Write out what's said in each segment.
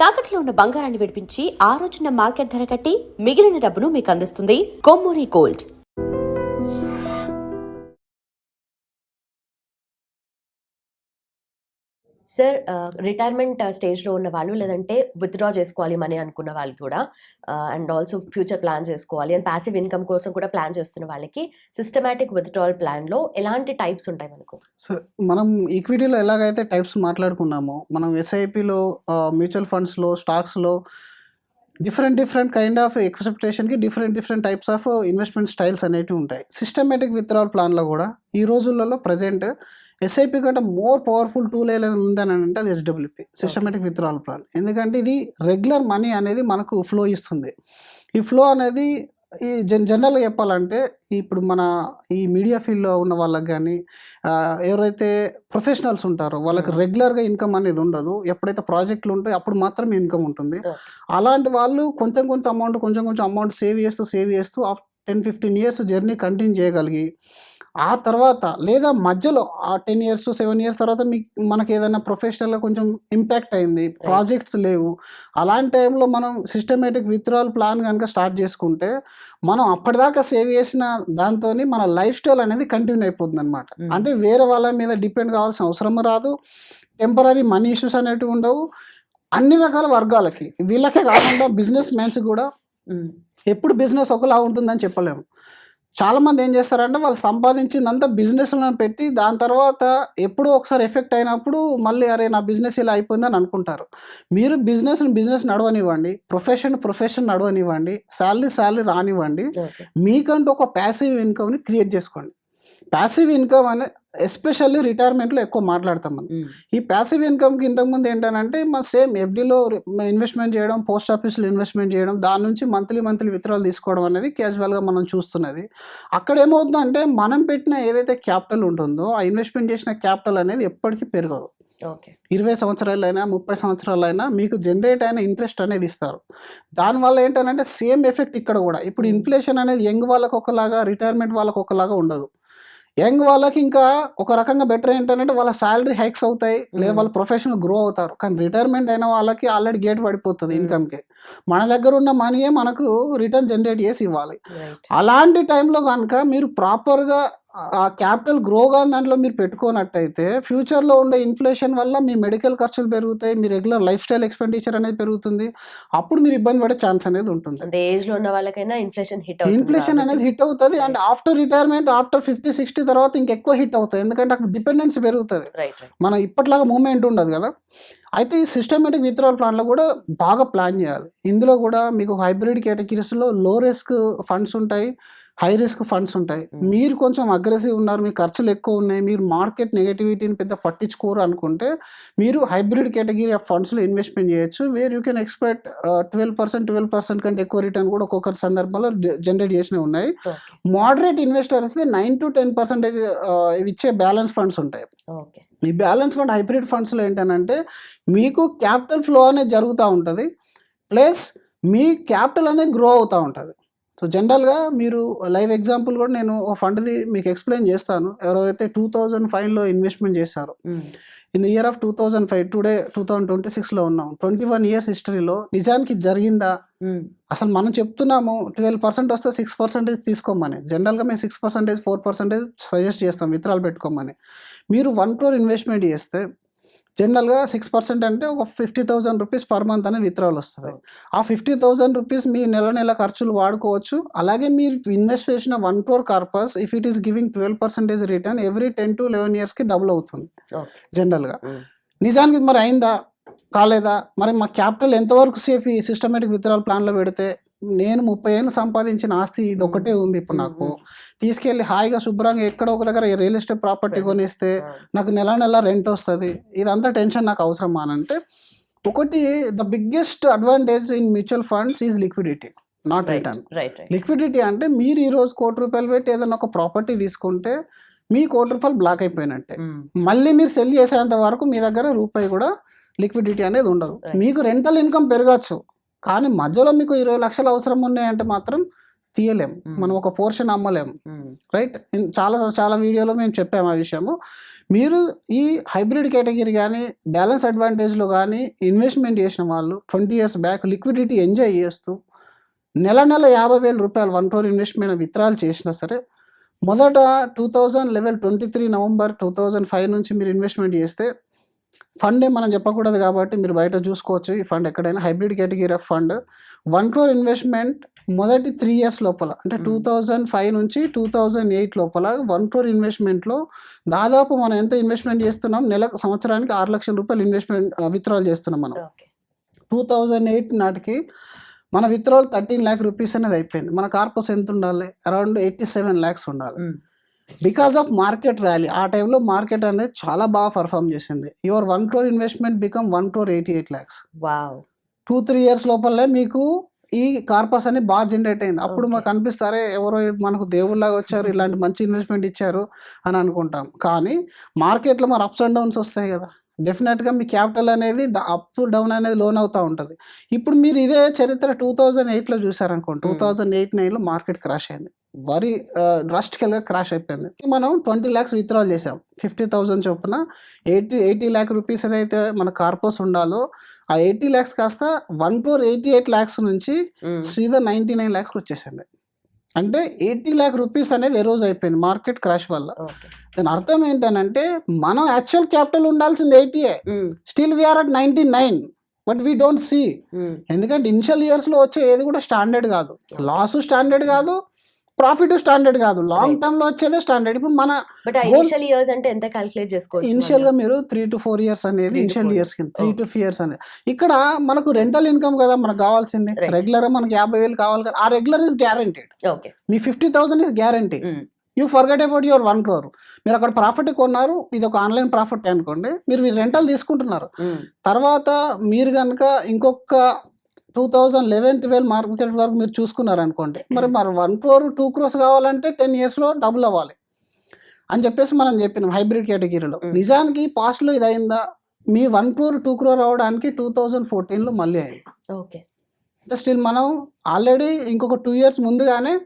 తాకట్లో ఉన్న బంగారాన్ని విడిపించి ఆ రోజున మార్కెట్ ధర కట్టి మిగిలిన డబ్బును మీకు అందిస్తుంది కొమ్మూరి గోల్డ్. సార్ రిటైర్మెంట్ స్టేజ్లో ఉన్న వాళ్ళు లేదంటే విత్డ్రా చేసుకోవాలి మనీ అనుకున్న వాళ్ళు కూడా అండ్ ఆల్సో ఫ్యూచర్ ప్లాన్ చేసుకోవాలి అండ్ ప్యాసివ్ ఇన్కమ్ కోసం కూడా ప్లాన్ చేస్తున్న వాళ్ళకి సిస్టమేటిక్ విత్డ్రాల్ ప్లాన్లో ఎలాంటి టైప్స్ ఉంటాయి మనకు? సో మనం ఈక్విటీలో ఎలాగైతే టైప్స్ మాట్లాడుకున్నామో మనం ఎస్ఐపిలో మ్యూచువల్ ఫండ్స్లో స్టాక్స్లో different different kind of ఎక్సెప్టేషన్కి different different types of investment styles అనేవి ఉంటాయి. సిస్టమేటిక్ విత్డ్రాల్ ప్లాన్లో కూడా ఈ రోజులలో ప్రజెంట్ ఎస్ఐపి కంటే మోర్ పవర్ఫుల్ టూల్ ఏదైనా ఉందని అంటే అది ఎస్డబ్ల్యూపి సిస్టమేటిక్ విత్డ్రాల్ ప్లాన్ ఎందుకంటే ఇది రెగ్యులర్ మనీ అనేది మనకు ఫ్లో ఇస్తుంది. ఈ ఫ్లో అనేది ఈ జన్ జనరల్గా చెప్పాలంటే ఇప్పుడు మన ఈ మీడియా ఫీల్డ్లో ఉన్న వాళ్ళకి కానీ ఎవరైతే ప్రొఫెషనల్స్ ఉంటారో వాళ్ళకి రెగ్యులర్గా ఇన్కమ్ అనేది ఉండదు. ఎప్పుడైతే ప్రాజెక్టులు ఉంటాయో అప్పుడు మాత్రం ఇన్కమ్ ఉంటుంది. అలాంటి వాళ్ళు కొంచెం కొంచెం అమౌంట్ కొంచెం కొంచెం అమౌంట్ సేవ్ చేస్తూ సేవ్ చేస్తూ of ten fifteen years journey continue చేయగలిగి ఆ తర్వాత లేదా మధ్యలో ఆ టెన్ ఇయర్స్ సెవెన్ ఇయర్స్ తర్వాత మీకు మనకి ఏదైనా ప్రొఫెషనల్గా కొంచెం ఇంపాక్ట్ అయింది ప్రాజెక్ట్స్ లేవు. అలాంటి టైంలో మనం సిస్టమేటిక్ విత్డ్రాల్ ప్లాన్ కనుక స్టార్ట్ చేసుకుంటే మనం అప్పటిదాకా సేవ్ చేసిన దాంతో మన లైఫ్ స్టైల్ అనేది కంటిన్యూ అయిపోతుంది అనమాట Mm. అంటే వేరే వాళ్ళ మీద డిపెండ్ కావాల్సిన అవసరం రాదు. టెంపరీ మనీ ఇష్యూస్ అనేటివి ఉండవు. అన్ని రకాల వర్గాలకి వీళ్ళకే కాకుండా బిజినెస్ మ్యాన్స్ కూడా ఎప్పుడు బిజినెస్ ఒకలా ఉంటుందని చెప్పలేము. చాలామంది ఏం చేస్తారంటే వాళ్ళు సంపాదించిందంతా బిజినెస్లో పెట్టి దాని తర్వాత ఎప్పుడో ఒకసారి ఎఫెక్ట్ అయినప్పుడు మళ్ళీ అరే నా బిజినెస్ ఇలా అయిపోయిందని అనుకుంటారు. మీరు బిజినెస్ని బిజినెస్ నడవనివ్వండి ప్రొఫెషన్ ప్రొఫెషన్ నడవనివ్వండి శాలరీ శాలరీ రానివ్వండి మీకంటూ ఒక ప్యాసివ్ ఇన్కమ్ని క్రియేట్ చేసుకోండి. ప్యాసివ్ ఇన్కమ్ అనే ఎస్పెషల్లీ రిటైర్మెంట్లో ఎక్కువ మాట్లాడతాం మనం. ఈ ప్యాసివ్ ఇన్కమ్కి ఇంతకుముందు ఏంటంటే మా సేమ్ ఎఫ్డీలో ఇన్వెస్ట్మెంట్ చేయడం పోస్ట్ ఆఫీస్లో ఇన్వెస్ట్మెంట్ చేయడం దాని నుంచి మంత్లీ మంత్లీ విత్డ్రాల్ తీసుకోవడం అనేది క్యాజువల్గా మనం చూస్తున్నది. అక్కడ ఏమవుతుందంటే మనం పెట్టిన ఏదైతే క్యాపిటల్ ఉంటుందో ఆ ఇన్వెస్ట్మెంట్ చేసిన క్యాపిటల్ అనేది ఎప్పటికీ పెరగదు. ఓకే. ఇరవై సంవత్సరాలైనా ముప్పై సంవత్సరాలైనా మీకు జనరేట్ అయిన ఇంట్రెస్ట్ అనేది ఇస్తారు. దానివల్ల ఏంటంటే సేమ్ ఎఫెక్ట్ ఇక్కడ కూడా. ఇప్పుడు ఇన్ఫ్లేషన్ అనేది యంగ్ వాళ్ళకి ఒకలాగా రిటైర్మెంట్ వాళ్ళకి ఒకలాగా ఉండదు. యంగ్ వాళ్ళకి ఇంకా ఒక రకంగా బెటర్ ఏంటంటే వాళ్ళ శాలరీ హైక్స్ అవుతాయి లేదా వాళ్ళ ప్రొఫెషనల్ గ్రో అవుతారు. కానీ రిటైర్మెంట్ అయిన వాళ్ళకి ఆల్రెడీ గేట్ పడిపోతుంది. ఇన్కమ్కి. మన దగ్గర ఉన్న మనీయే మనకు రిటర్న్ జనరేట్ చేసి ఇవ్వాలి. అలాంటి టైంలో కనుక మీరు ప్రాపర్గా ఆ క్యాపిటల్ గ్రో కానీ దాంట్లో మీరు పెట్టుకున్నట్టయితే ఫ్యూచర్లో ఉండే ఇన్ఫ్లేషన్ వల్ల మీ మెడికల్ ఖర్చులు పెరుగుతాయి మీ రెగ్యులర్ లైఫ్ స్టైల్ ఎక్స్పెండిచర్ అనేది పెరుగుతుంది. అప్పుడు మీరు ఇబ్బంది పడే ఛాన్స్ అనేది ఉంటుంది. అంటే ఏజ్లో ఉన్న వాళ్ళకైనా ఇన్ఫ్లేషన్ హిట్ ఇన్ఫ్లేషన్ అనేది హిట్ అవుతుంది and after retirement after fifty sixty తర్వాత ఇంకెక్కువ హిట్ అవుతుంది ఎందుకంటే అక్కడ డిపెండెన్సీ పెరుగుతుంది. మనం ఇప్పట్లాగా మూమెంట్ ఉండదు కదా. అయితే ఈ సిస్టమేటిక్ విత్డ్రాల్ ప్లాన్లో కూడా బాగా ప్లాన్ చేయాలి. ఇందులో కూడా మీకు హైబ్రిడ్ కేటగిరీస్లో లో రిస్క్ ఫండ్స్ ఉంటాయి. హై రిస్క్ ఫండ్స్ ఉంటాయి. మీరు కొంచెం అగ్రెసివ్ ఉన్నారు మీ ఖర్చులు ఎక్కువ ఉన్నాయి మీరు మార్కెట్ నెగటివిటీని పెద్ద పట్టించుకోరు అనుకుంటే మీరు హైబ్రిడ్ కేటగిరీ ఆఫ్ ఫండ్స్లో ఇన్వెస్ట్మెంట్ చేయొచ్చు where you can expect twelve percent twelve percent కంటే ఎక్కువ రిటర్న్ కూడా ఒక్కొక్కరి సందర్భంలో జనరేట్ చేసినవి ఉన్నాయి. Moderate investors nine to ten percentage ఇచ్చే బ్యాలెన్స్ ఫండ్స్ ఉంటాయి. ఓకే. ఈ బ్యాలెన్స్ ఫండ్ హైబ్రిడ్ ఫండ్స్లో ఏంటనంటే మీకు క్యాపిటల్ ఫ్లో అనేది జరుగుతూ ఉంటుంది ప్లస్ మీ క్యాపిటల్ అనేది గ్రో అవుతూ ఉంటుంది. సో జనరల్గా మీరు లైవ్ ఎగ్జాంపుల్ కూడా నేను ఒక ఫండ్ది మీకు ఎక్స్ప్లెయిన్ చేస్తాను. ఎవరైతే టూ థౌజండ్ ఫైవ్లో ఇన్వెస్ట్మెంట్ చేశారు in the year of two thousand five today two thousand twenty సిక్స్లో ఉన్నాం. ట్వంటీ వన్ ఇయర్స్ హిస్టరీలో నిజానికి జరిగిందా? అసలు మనం చెప్తున్నాము ట్వెల్వ్ పర్సెంట్ వస్తే సిక్స్ పర్సెంటేజ్ తీసుకోమని. జనరల్గా మేము six percentage four percentage suggest చేస్తాం విత్రాలు పెట్టుకోమని. మీరు వన్ క్రోర్ ఇన్వెస్ట్మెంట్ చేస్తే జనరల్గా సిక్స్ పర్సెంట్ అంటే ఒక fifty thousand rupees per month అనేది విత్డ్రాల్ వస్తుంది. ఆ ఫిఫ్టీ థౌసండ్ రూపీస్ మీ నెల నెల ఖర్చులు వాడుకోవచ్చు. అలాగే మీరు ఇన్వెస్ట్ చేసిన one crore corpus if it is giving twelve percentage return every ten to eleven ఇయర్స్కి డబుల్ అవుతుంది. జనరల్గా. నిజానికి మరి అయిందా? కాలేదా? మరి మా క్యాపిటల్ ఎంతవరకు సేఫ్ ఈ సిస్టమేటిక్ విత్డ్రాల్ ప్లాన్లో పెడితే నేను ముప్పై ఏళ్ళు సంపాదించిన ఆస్తి ఇది ఒకటే ఉంది ఇప్పుడు నాకు. తీసుకెళ్ళి హాయిగా శుభ్రంగా ఎక్కడో ఒక దగ్గర రియల్ ఎస్టేట్ ప్రాపర్టీ కొనిస్తే నాకు నెల నెల రెంట్ వస్తుంది. ఇదంతా టెన్షన్ నాకు అవసరమా అని అంటే ఒకటి the biggest advantage in mutual funds is liquidity not right return right right liquidity అంటే మీరు ఈరోజు కోటి రూపాయలు పెట్టి ఏదైనా ఒక ప్రాపర్టీ తీసుకుంటే మీ కోటి రూపాయలు బ్లాక్ అయిపోయినట్టే. మళ్ళీ మీరు సెల్ చేసేంత వరకు మీ దగ్గర రూపాయి కూడా లిక్విడిటీ అనేది ఉండదు. మీకు రెంటల్ ఇన్కమ్ పెరగచ్చు. కానీ మధ్యలో మీకు ఇరవై లక్షలు అవసరం ఉన్నాయంటే మాత్రం తీయలేం. మనం ఒక పోర్షన్ అమ్మలేం. రైట్? చాలా చాలా వీడియోలో మేము చెప్పాము ఆ విషయము. మీరు ఈ హైబ్రిడ్ కేటగిరీ కానీ బ్యాలెన్స్ అడ్వాంటేజ్లో కానీ ఇన్వెస్ట్మెంట్ చేసిన వాళ్ళు twenty years back liquidity enjoy చేస్తూ నెల నెల యాభై వేల రూపాయలు వన్ క్రోర్ ఇన్వెస్ట్మెంట్ విత్డ్రాల్ చేసినా సరే మొదట two thousand level twenty three November two thousand five నుంచి మీరు ఇన్వెస్ట్మెంట్ చేస్తే ఫండ్ ఏ మనం చెప్పకూడదు కాబట్టి మీరు బయట చూసుకోవచ్చు. ఈ ఫండ్ ఎక్కడైనా hybrid category of fund. One crore investment మొదటి త్రీ ఇయర్స్ లోపల అంటే టూ థౌజండ్ ఫైవ్ నుంచి టూ థౌజండ్ ఎయిట్ లోపల వన్ క్రోర్ ఇన్వెస్ట్మెంట్లో దాదాపు మనం ఎంత ఇన్వెస్ట్మెంట్ చేస్తున్నాం? నెలకు సంవత్సరానికి ఆరు లక్షల రూపాయలు ఇన్వెస్ట్మెంట్ విత్డ్రాల్ చేస్తున్నాం మనం. టూ థౌజండ్ ఎయిట్ నాటికి మన విత్డ్రాల్ థర్టీన్ ల్యాక్ రూపీస్ అనేది అయిపోయింది. మన కార్పస్ ఎంత ఉండాలి? అరౌండ్ ఎయిటీ సెవెన్ ల్యాక్స్ ఉండాలి. బికాస్ ఆఫ్ మార్కెట్ ర్యాలీ ఆ టైంలో మార్కెట్ అనేది చాలా బాగా పర్ఫామ్ చేసింది. Your one crore investment become one crore eighty eight lakhs two three years లోపలే మీకు ఈ కార్పస్ అని బాగా జనరేట్ అయింది. అప్పుడు. మాకు అనిపిస్తారే ఎవరో మనకు దేవుళ్ళగా వచ్చారు ఇలాంటి మంచి ఇన్వెస్ట్మెంట్ ఇచ్చారు అని అనుకుంటాం. కానీ మార్కెట్లో మరి అప్స్ అండ్ డౌన్స్ వస్తాయి కదా. డెఫినెట్గా మీ క్యాపిటల్ అనేది అప్ డౌన్ అనేది లోన్ అవుతూ ఉంటుంది. ఇప్పుడు మీరు ఇదే చరిత్ర టూ థౌజండ్ ఎయిట్లో చూసారనుకోండి టూ. థౌజండ్ ఎయిట్ నైన్లో మార్కెట్ క్రాష్ అయింది. వరి డ్రస్టికల్గా క్రాష్ అయిపోయింది. మనం ట్వంటీ ల్యాక్స్ విత్డ్రాల్ చేసాం. ఫిఫ్టీ థౌజండ్ చొప్పున ఎయిటీ ఎయిటీ ల్యాక్ రూపీస్ ఏదైతే మన కార్పోస్ ఉండాలో ఆ ఎయిటీ ల్యాక్స్ కాస్త one crore eighty eight lakhs నుంచి శ్రీధర్ నైంటీ నైన్ ల్యాక్స్కి వచ్చేసింది. అంటే ఎయిటీ ల్యాక్ రూపీస్ అనేది ఎరోజ్ అయిపోయింది మార్కెట్ క్రాష్ వల్ల. దాని అర్థం ఏంటనంటే మనం యాక్చువల్ క్యాపిటల్ ఉండాల్సింది eighty still we are at ninety nine but we don't see ఎందుకంటే ఇనిషియల్ ఇయర్స్లో వచ్చే ఏది కూడా స్టాండర్డ్ కాదు. లాస్ స్టాండర్డ్ కాదు ప్రాఫిట్ స్టాండర్డ్ కాదు. Long Right. టర్మ్లో వచ్చేదే స్టాండర్డ్. ఇప్పుడు మన ఇనిషియల్ ఇయర్స్ అంటే ఎంత క్యాలిక్యులేట్ చేసుకోవచ్చు ఇనిషియల్గా మీరు త్రీ టు ఫోర్ ఇయర్స్ అనేది ఇనిషియల్ ఇయర్స్ కింద త్రీ. టు ఫోర్ ఇయర్స్ అనేది. ఇక్కడ మనకు రెంటల్ ఇన్కమ్ కదా మనకు కావాల్సింది. రెగ్యులర్ మనకు యాభై వేలు కావాలి కదా. ఆ regular is guaranteed me fifty thousand is guarantee you forget about your one crore మీరు అక్కడ ప్రాఫిట్ కొన్నారు. ఇది ఒక ఆన్లైన్ ప్రాఫిట్ అనుకోండి. మీరు రెంటల్ తీసుకుంటున్నారు. తర్వాత మీరు కనుక ఇంకొక two thousand eleven twelve market వరకు మీరు చూసుకున్నారు అనుకోండి మరి మరి వన్ క్రోర్ టూ క్రోర్స్ కావాలంటే టెన్ ఇయర్స్లో డబుల్ అవ్వాలి. అని చెప్పేసి మనం చెప్పినాం హైబ్రిడ్ కేటగిరీలో. Mm. నిజానికి పాస్ట్లో ఇది అయిందా మీ వన్ క్రోర్ టూ క్రోర్ అవ్వడానికి టూ థౌజండ్ ఫోర్టీన్లో మళ్ళీ అయింది. ఓకే. అంటే స్టిల్ మనం ఆల్రెడీ ఇంకొక టూ ఇయర్స్ ముందుగానే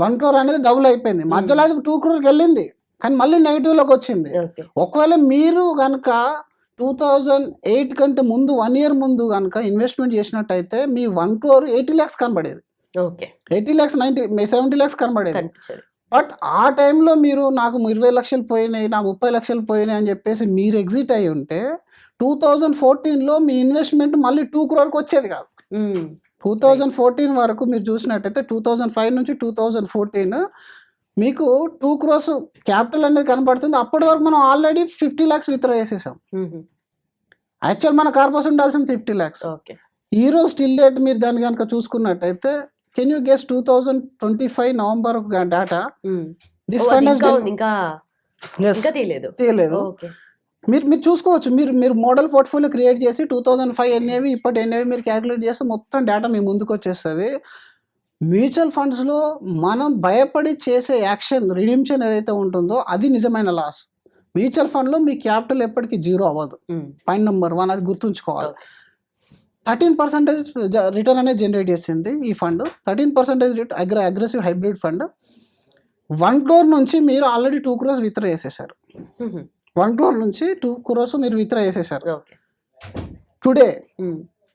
వన్ క్రోర్ అనేది డబుల్ అయిపోయింది. మధ్యలో అది టూ క్రోర్కి వెళ్ళింది కానీ మళ్ళీ నెగిటివ్లోకి వచ్చింది. ఒకవేళ మీరు కనుక టూ థౌజండ్ ఎయిట్ కంటే ముందు వన్ ఇయర్ ముందు కనుక ఇన్వెస్ట్మెంట్ చేసినట్టయితే మీ వన్ క్రోర్ ఎయిటీ ల్యాక్స్ కనబడేది. Okay. Eighty lakhs ninety seventy lakhs కనబడేది. బట్ ఆ టైంలో మీరు నాకు ఇరవై లక్షలు పోయినాయి నా ముప్పై లక్షలు పోయినాయి అని చెప్పేసి మీరు ఎగ్జిట్ అయి ఉంటే టూ థౌజండ్ ఫోర్టీన్లో మీ ఇన్వెస్ట్మెంట్ మళ్ళీ టూ క్రోర్కి వచ్చేది కాదు. టూ థౌజండ్ ఫోర్టీన్ వరకు మీరు చూసినట్టయితే టూ థౌజండ్ ఫైవ్ నుంచి టూ థౌజండ్ ఫోర్టీన్ మీకు టూ క్రోర్స్ క్యాపిటల్ అనేది కనబడుతుంది. అప్పటి వరకు మనం ఆల్రెడీ ఫిఫ్టీ ల్యాక్స్ విత్డ్రా చేసేసాం. యాక్చువల్ మన కార్పస్ ఉండాల్సింది ఫిఫ్టీ ల్యాక్స్ ఓకే ఈ రోజు స్టిల్ డేట్ మీరు దాన్ని కనుక చూసుకున్నట్టయితే can you guess two thousand twenty five November data this fund ఇంకా తీయలేదు. మీరు మీరు చూసుకోవచ్చు. మీరు మీరు మోడల్ పోర్ట్ఫోలియో క్రియేట్ చేసి టూ థౌజండ్ ఫైవ్ ఎన్ఏవి ఇప్పటి ఎన్ఏవి మీరు క్యాలిక్యులేట్ చేస్తే మొత్తం డేటా మీ ముందుకు వచ్చేస్తుంది. మ్యూచువల్ ఫండ్స్లో మనం భయపడి చేసే యాక్షన్ రిడిమ్షన్ ఏదైతే ఉంటుందో అది నిజమైన లాస్ మ్యూచువల్ ఫండ్లో మీ క్యాపిటల్ ఎప్పటికీ జీరో అవ్వదు. పాయింట్ నెంబర్ వన్ అది గుర్తుంచుకోవాలి. థర్టీన్ పర్సెంటేజ్ రిటర్న్ అనేది జనరేట్ చేసింది ఈ ఫండ్. థర్టీన్ పర్సెంటేజ్ అగ్ర aggressive hybrid fund. One crore నుంచి మీరు ఆల్రెడీ టూ క్రోర్స్ విత్డ్రా చేసేసారు. వన్ క్రోర్ నుంచి టూ క్రోర్స్ మీరు విత్డ్రా చేసేసారు. Today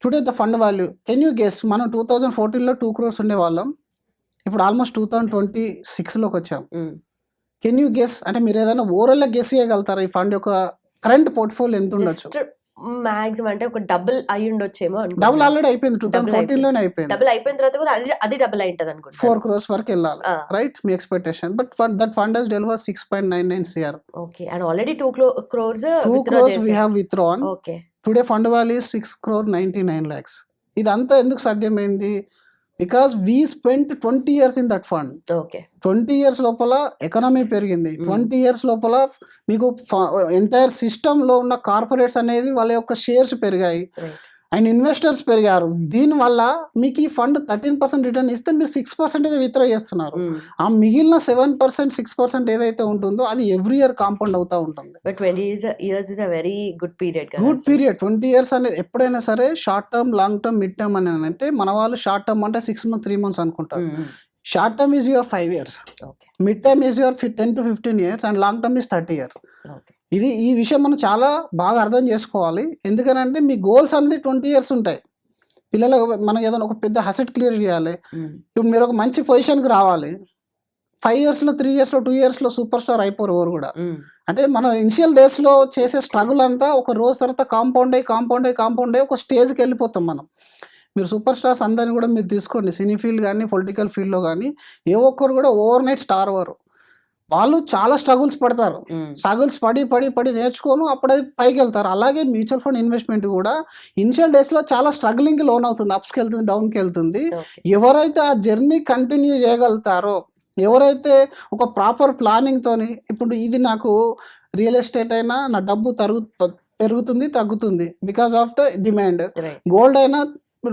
today the fund value. Can you guess మనం టూ థౌజండ్ ఫోర్టీన్లో టూ క్రోర్స్ ఉండేవాళ్ళం. ఇప్పుడు ఆల్మోస్ట్ టూ థౌజండ్ ట్వంటీ సిక్స్లోకి వచ్చాం. కెన్ యూ గెస్ అంటే మీరు ఏదైనా ఓవరాల్గా గెస్ చేయగలుగుతారా? ఈ ఫండ్ యొక్క కరెంట్ పోర్ట్ఫోలియో ఎంత ఉండొచ్చు? మాక్సిమం అంటే ఒక డబుల్ అయి ఉండొచ్చేమో డబుల్ ఆల్రెడీ అయిపోయింది. టూ థౌసండ్ Double ఫోర్టీన్లోనే అయిపోయింది. డబుల్ అయిపోయిన తర్వాత కూడా అది అది డబుల్ అయి ఉంటది అనుకుంటా. ఫోర్ క్రోర్స్ వరకు వెళ్ళాలి. Right me expectation but that fund has deliver six point nine nine CR okay and already two crores two crores we have withdrawn okay today fund value six crore ninety nine lakhs ఇదంతా ఎందుకు సాధ్యమైంది? Because we spend twenty years in that fund okay twenty years లోపల economy పెరిగింది. Twenty years లోపల మీకు entire సిస్టంలో ఉన్న corporates అనేది వాళ్ళ యొక్క షేర్స్ పెరిగాయి. అండ్ ఇన్వెస్టర్స్ పెరిగారు. దీనివల్ల మీకు ఈ ఫండ్ థర్టీన్ పర్సెంట్ రిటర్న్ ఇస్తే మీరు సిక్స్ పర్సెంటేజ్ విత్డ్రా చేస్తున్నారు. ఆ మిగిలిన సెవెన్ పర్సెంట్ సిక్స్ పర్సెంట్ ఏదైతే ఉంటుందో అది ఎవ్రీ ఇయర్ కాంపౌండ్ అవుతూ ఉంటుంది. Twenty years is a very good period good period twenty years అనేది ఎప్పుడైనా సరే short term long term mid term అని అంటే మన వాళ్ళు షార్ట్ టర్మ్ అంటే సిక్స్ మంత్ త్రీ మంత్స్ అనుకుంటారు. Short term is your five years mid term is your ten to fifteen years and long term is thirty years okay ఇది ఈ విషయం మనం చాలా బాగా అర్థం చేసుకోవాలి. ఎందుకనంటే మీ గోల్స్ అనేది ట్వంటీ ఇయర్స్ ఉంటాయి. పిల్లలు మనకి ఏదైనా ఒక పెద్ద హసెట్ క్లియర్ చేయాలి. ఇప్పుడు మీరు ఒక మంచి పొజిషన్కి రావాలి. ఫైవ్ ఇయర్స్లో త్రీ ఇయర్స్లో టూ ఇయర్స్లో సూపర్ స్టార్ అయిపోరు ఎవరు కూడా. అంటే మనం ఇనిషియల్ డేస్లో చేసే స్ట్రగుల్ అంతా ఒక రోజు తర్వాత కాంపౌండ్ అయ్యి కాంపౌండ్ అయ్యి కాంపౌండ్ అయ్యి ఒక స్టేజ్కి వెళ్ళిపోతాం మనం. మీరు సూపర్ స్టార్స్ అందరిని కూడా మీరు తీసుకోండి. సినీ ఫీల్డ్ కానీ పొలిటికల్ ఫీల్డ్లో కానీ ఏ ఒక్కరు కూడా ఓవర్ నైట్ స్టార్ అవ్వరు. వాళ్ళు చాలా స్ట్రగుల్స్ పడతారు. స్ట్రగుల్స్ పడి పడి పడి నేర్చుకోను అప్పుడు అది పైకి వెళ్తారు. అలాగే మ్యూచువల్ ఫండ్ ఇన్వెస్ట్మెంట్ కూడా ఇనిషియల్ డేస్లో చాలా స్ట్రగ్లింగ్కి లోన్ అవుతుంది. అప్స్కి వెళ్తుంది డౌన్కి వెళ్తుంది. ఎవరైతే ఆ జర్నీ కంటిన్యూ చేయగలుగుతారో ఎవరైతే ఒక ప్రాపర్ ప్లానింగ్తోని ఇప్పుడు ఇది నాకు రియల్ ఎస్టేట్ అయినా నా డబ్బు తరుగు పెరుగుతుంది తగ్గుతుంది because of the demand gold అయినా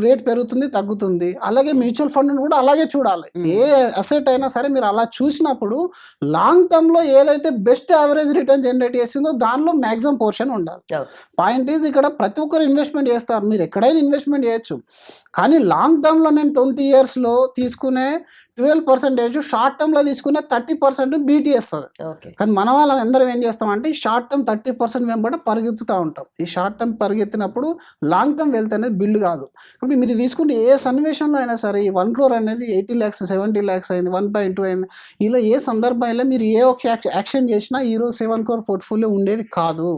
రేట్ పెరుగుతుంది తగ్గుతుంది. అలాగే మ్యూచువల్ ఫండ్ కూడా అలాగే చూడాలి. ఏ అసెట్ అయినా సరే మీరు అలా చూసినప్పుడు లాంగ్ టర్మ్లో ఏదైతే బెస్ట్ యావరేజ్ రిటర్న్ జనరేట్ చేసిందో దానిలో మ్యాక్సిమం పోర్షన్ ఉండాలి. పాయింట్ ఈజ్ ఇక్కడ ప్రతి ఒక్కరు ఇన్వెస్ట్మెంట్ చేస్తారు. మీరు ఎక్కడైనా ఇన్వెస్ట్మెంట్ చేయొచ్చు. కానీ లాంగ్ టర్మ్లో నేను ట్వంటీ ఇయర్స్లో తీసుకునే ట్వెల్వ్ పర్సెంటేజ్ షార్ట్ టర్మ్లో తీసుకునే థర్టీ పర్సెంట్ బీటీ వస్తుంది కానీ మన వాళ్ళం అందరం ఏం చేస్తామంటే షార్ట్ టర్మ్ థర్టీ పర్సెంట్ వెంబడి పరిగెత్తుతూ ఉంటాం. ఈ షార్ట్ టర్మ్ పరిగెత్తినప్పుడు లాంగ్ టర్మ్ వెల్త్ అనేది బిల్డ్ కాదు. ఇప్పుడు మీరు తీసుకుంటే ఏ సన్నివేశంలో అయినా సరే ఈ వన్ క్రోర్ అనేది ఎయిటీ ల్యాక్స్ సెవెంటీ ల్యాక్స్ అయింది వన్ పాయింట్ టూ అయింది. ఇలా ఏ సందర్భంలో మీరు ఏ ఒక యాక్షన్ చేసినా ఈరోజు సెవెన్ క్రోర్ పోర్ట్ఫోలియో ఉండేది కాదు.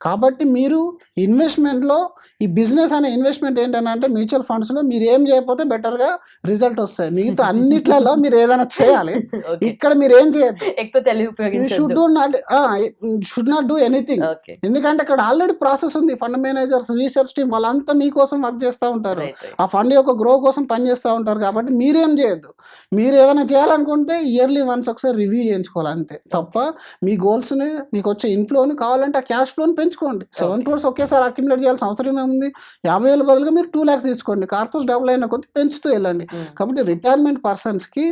కాబట్టి మీరు ఇన్వెస్ట్మెంట్లో ఈ బిజినెస్ అనే ఇన్వెస్ట్మెంట్ ఏంటంటే మ్యూచువల్ ఫండ్స్లో మీరు ఏం చేయకపోతే బెటర్గా రిజల్ట్ వస్తాయి. మిగతా అన్నిట్లలో మీరు ఏదైనా చేయాలి. ఇక్కడ మీరు ఏం చేయొద్దు. ఎక్కువ తెలివి you should not should not do anything ఎందుకంటే ఇక్కడ ఆల్రెడీ ప్రాసెస్ ఉంది. ఫండ్ మేనేజర్స్ రీసెర్చ్ టీమ్ వాళ్ళంతా మీకోసం వర్క్ చేస్తూ ఉంటారు. ఆ ఫండ్ యొక్క గ్రో కోసం పనిచేస్తూ ఉంటారు కాబట్టి మీరేం చేయొద్దు. మీరు ఏదైనా చేయాలనుకుంటే ఇయర్లీ వన్స్ ఒకసారి రివ్యూ చేయించుకోవాలి అంతే. తప్ప మీ గోల్స్ని మీకు వచ్చే ఇన్ఫ్లోని కావాలంటే ఆ క్యాష్ ఫ్లోని పెంచుకోండి సెవెన్ క్రోర్స్ ఒకేసారి అక్యుములేట్ చేయాల్సిన అవసరం ఏముంది యాభై వేల బదులుగా మీరు టూ ల్యాక్స్ తీసుకోండి. కార్పస్ డబుల్ అయిన కొద్ది పెంచుతూ వెళ్ళండి. కాబట్టి రిటైర్మెంట్ పర్సన్స్కి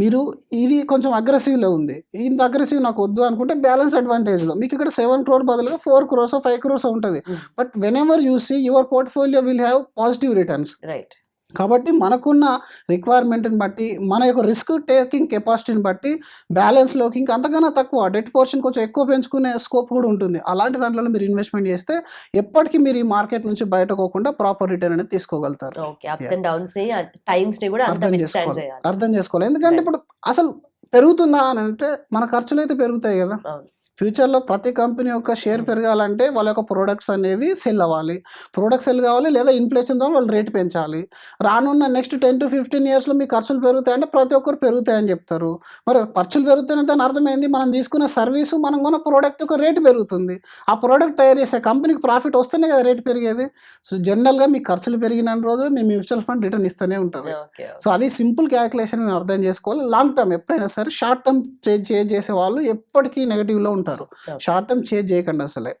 మీరు ఇది కొంచెం అగ్రెసివ్లో ఉంది. ఇంత అగ్రెసివ్ నాకు వద్దు అనుకుంటే బ్యాలెన్స్ అడ్వాంటేజ్లో మీకు ఇక్కడ సెవెన్ క్రోర్ బదులుగా ఫోర్ క్రోర్స్ ఫైవ్ క్రోర్స్ ఉంటుంది. But whenever you see your portfolio will have positive returns right కాబట్టి మనకున్న రిక్వైర్మెంట్ని బట్టి మన యొక్క రిస్క్ టేకింగ్ కెపాసిటీని బట్టి బ్యాలెన్స్లోకి ఇంకా అంతకన్నా తక్కువ డెట్ పోర్షన్ కొంచెం ఎక్కువ పెంచుకునే స్కోప్ కూడా ఉంటుంది. అలాంటి దాంట్లో మీరు ఇన్వెస్ట్మెంట్ చేస్తే ఎప్పటికీ మీరు ఈ మార్కెట్ నుంచి బయటకోకుండా ప్రాపర్ రిటర్న్ అనేది తీసుకోగలుగుతారు. అర్థం చేసుకోవాలి. అర్థం చేసుకోవాలి. ఎందుకంటే. ఇప్పుడు అసలు పెరుగుతుందా అని అంటే మన ఖర్చులు అయితే పెరుగుతాయి కదా. ఫ్యూచర్లో ప్రతి కంపెనీ యొక్క షేర్ పెరగాలంటే వాళ్ళ యొక్క ప్రొడక్ట్స్ అనేది సెల్ అవ్వాలి. ప్రొడక్ట్ సెల్ కావాలి లేదా ఇన్ఫ్లేషన్ ద్వారా వాళ్ళు రేట్ పెంచాలి. రానున్న నెక్స్ట్ టెన్ టు ఫిఫ్టీన్ ఇయర్స్లో మీ ఖర్చులు పెరుగుతాయంటే ప్రతి ఒక్కరు పెరుగుతాయని చెప్తారు. మరి ఖర్చులు పెరుగుతాయంటే దాని అర్థమైంది. మనం తీసుకునే సర్వీసు మనం కొన్న ప్రోడక్ట్ యొక్క రేటు పెరుగుతుంది. ఆ ప్రోడక్ట్ తయారు చేసే కంపెనీకి ప్రాఫిట్ వస్తేనే కదా రేట్ పెరిగేది. సో జనరల్గా మీ ఖర్చులు పెరిగిన రోజులు మీ మ్యూచువల్ ఫండ్ రిటర్న్ ఇస్తూనే ఉంటుంది. సో అది సింపుల్ క్యాలిక్యులేషన్ అర్థం చేసుకోవాలి. లాంగ్ టర్మ్ ఎప్పుడైనా సరే షార్ట్ టర్మ్ చేంజ్ చేంజ్ చేసే వాళ్ళు ఎప్పటికీ నెగిటివ్లో ఉంటారు Okay. షార్ట్ టర్మ్ చేంజ్ చేయకండి అసలే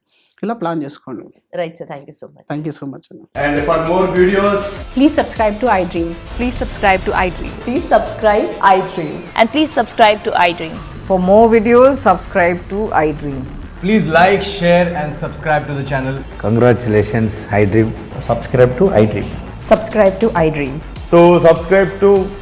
ఇలా ప్లాన్ చేసుకోండి right sir thank you so much thank you so much అండి And for more videos, Please subscribe to iDream. Please subscribe to iDream. Please subscribe iDreams And please subscribe to iDream. For more videos, subscribe to iDream. please like, share, and subscribe to the channel. Congratulations, iDream. subscribe to iDream. Subscribe to iDream. So subscribe to iDream Media.